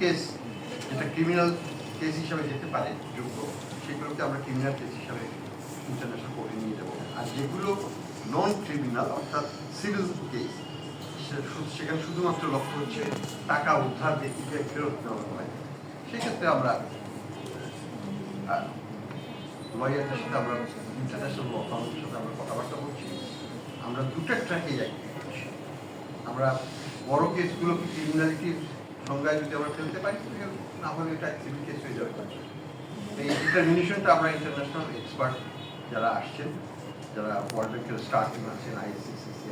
Case যেটা criminal case হিসাবে যেতে পারে, যোগ্য, সেগুলোকে আমরা ক্রিমিনাল কেস হিসাবে ইন্টারন্যাশনাল কোর্টে নিয়ে যাব। আর যেগুলো নন ক্রিমিনাল অর্থাৎ সিভিল কেস সেখানে শুধুমাত্র লক্ষ্য হচ্ছে টাকা উদ্ধার ব্যক্তিকে ফেরত দেওয়া হয়। সেক্ষেত্রে আমরা লয়ারদের সাথে আমরা ইন্টারন্যাশনাল ল সাথে আমরা কথাবার্তা বলছি আমরা দুটো ট্র্যাকে যাই। আমরা বড় কেসগুলোকে ক্রিমিনালিটির সংজ্ঞায় যদি আমরা ফেলতে পারি না হলে এটা সিভিল কেস হয়ে যাবে। এই ডিটারমিনেশনটা আমরা ইন্টারন্যাশনাল এক্সপার্ট যারা আসছেন, যারা ওয়ার্ল্ড ব্যাংকের স্টার্টিং আছেন আইসিসিসি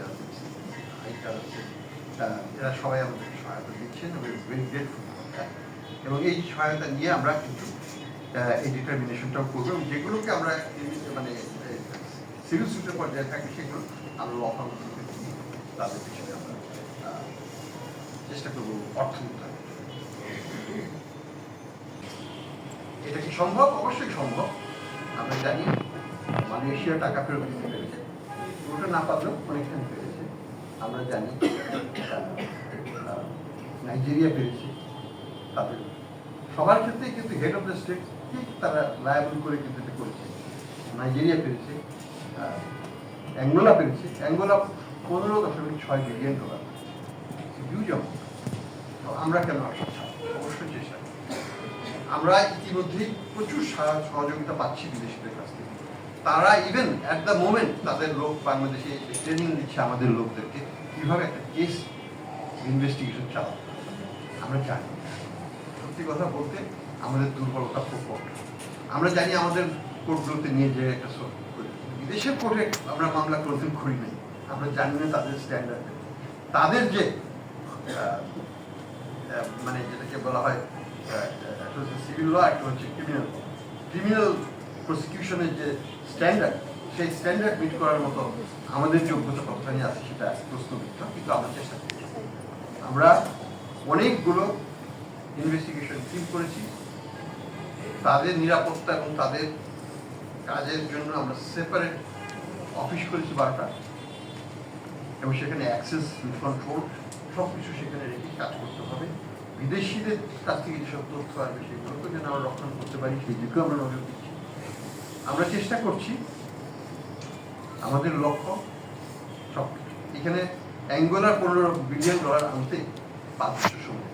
আইকার আছেন এরা সবাই আমাদেরকে সহায়তা দিচ্ছেন এবং ভেরি গ্রেটফুল এবং এই সহায়তা নিয়ে আমরা কিন্তু এই ডিটারমিনেশনটাও করব এবং যেগুলোকে আমরা মানে সিভিল সুটের পর্যায়ে থাকি, সেগুলো আমরা ল তাদের পিছনে আমরা চেষ্টা করব অর্থ এটা কি সম্ভব? অবশ্যই সম্ভব। আমরা জানি মালয়েশিয়া টাকা ফেরত দিতে পেরেছে। ওটা না পারলেও অনেকখানি পেরেছে। আমরা জানি নাইজেরিয়া পেরেছে তাদের। সবার ক্ষেত্রেই কিন্তু হেড অফ দ্য স্টেট ঠিক তারা লায়াবল করে কিন্তু এটা করেছে। নাইজেরিয়া পেরেছে অ্যাঙ্গোলা পেরেছে। অ্যাঙ্গোলা পনেরো দশমিক ছয় বিলিয়ন ডলার আমরা আমরা প্রচুর সহযোগিতা পাচ্ছি বিদেশিদের কাছ থেকে। তারা ইভেন অ্যাট দ্য মোমেন্ট তাদের লোক বাংলাদেশে ট্রেনিং দিচ্ছে আমাদের লোকদেরকে। কীভাবে একটা কেস ইনভেস্টিগেশন চালাতে হবে। আমরা জানি। সত্যি কথা বলতে আমাদের দুর্বলতা খুব কম। আমরা জানি আমাদের কোর্টগুলোতে নিয়ে যে একটা বিদেশের কোর্টে আমরা মামলা কোনোদিন করি নাই। আমরা জানি না তাদের স্ট্যান্ডার্ড তাদের যে মানে যেটাকে বলা হয় একটা হচ্ছে সিভিল ল একটা হচ্ছে ক্রিমিনাল ক্রিমিনাল প্রসিকিউশনের যে স্ট্যান্ডার্ড সেই স্ট্যান্ডার্ড মিট করার মতো আমাদের যোগ্যতা কতখানি আছে সেটা প্রশ্নবিদ্ধ কিন্তু আমরা চেষ্টা করছি। আমরা অনেকগুলো ইনভেস্টিগেশন টিম করেছি। তাদের নিরাপত্তা এবং তাদের কাজের জন্য আমরা সেপারেট অফিস করেছি বারোটা, এবং সেখানে অ্যাক্সেস কন্ট্রোল সব কিছু সেখানে রেখে কাজ করতে হবে। বিদেশিদের কাছ থেকে যেসব তথ্য আসবে সেগুলোকে যেন আমরা রক্ষণ করতে পারি, সেই দিকেও আমরা নজর দিচ্ছি। আমরা চেষ্টা করছি আমাদের লক্ষ্য সব এখানে অ্যাঙ্গোলার পনেরো বিলিয়ন ডলার আনতে পাঁচ বছর সময়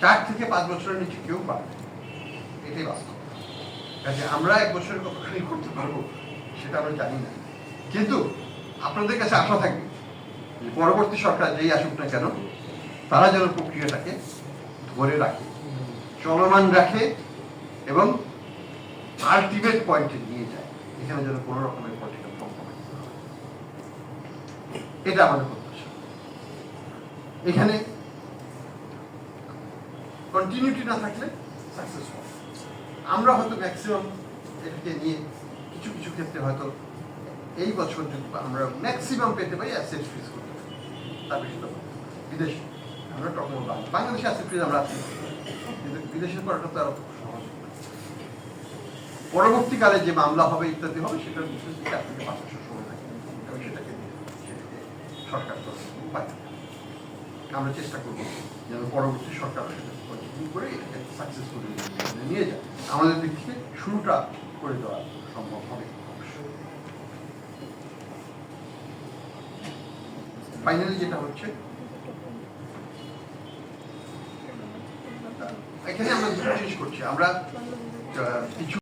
চার থেকে পাঁচ বছরের নিচে কেউ পারবে এটাই বাস্তব। কাজে আমরা এক বছরে কতখানি করতে পারব, সেটা আমরা জানি না। কিন্তু আপনাদের কাছে আশা থাকবে। পরবর্তী সরকার যেই আসুক না কেন, তারা যেন প্রক্রিয়াটাকে ধরে রাখে, চলমান রাখে এবং আলটিমেট পয়েন্টে নিয়ে যায়। এখানে যেন কোনো রকমের পলিটিক্যাল কম্প্রোমাইজ এটা আমাদের এখানে কন্টিনিউটি না থাকলে সাকসেস হবে আমরা হয়তো ম্যাক্সিমাম এটাকে নিয়ে কিছু কিছু ক্ষেত্রে হয়তো এই বছর যদি আমরা ম্যাক্সিমাম পেতে পারি অ্যাসেট ফ্রিজ করতে পারি। তার বেশি বিদেশ আমরা তখন বাংলাদেশে অ্যাসেট ফ্রিজ আমরা আছি। কিন্তু বিদেশের করাটা তো আরও সহজ। পরবর্তীকালে যে মামলা হবে, ইত্যাদি হবে সেটার বিশেষ চার থেকে পাঁচ বছর সময় থাকে এবং সেটাকে সরকার তো আমরা চেষ্টা করব যেন পরবর্তী সরকার করে এটাকে সাকসেসফুলি নিয়ে যায়। আমাদের দিক থেকে শুরুটা করে দেওয়া সম্ভব হবে। ফাইনালি যেটা হচ্ছে এখানে আমরা দুটো জিনিস করছি। আমরা কিছু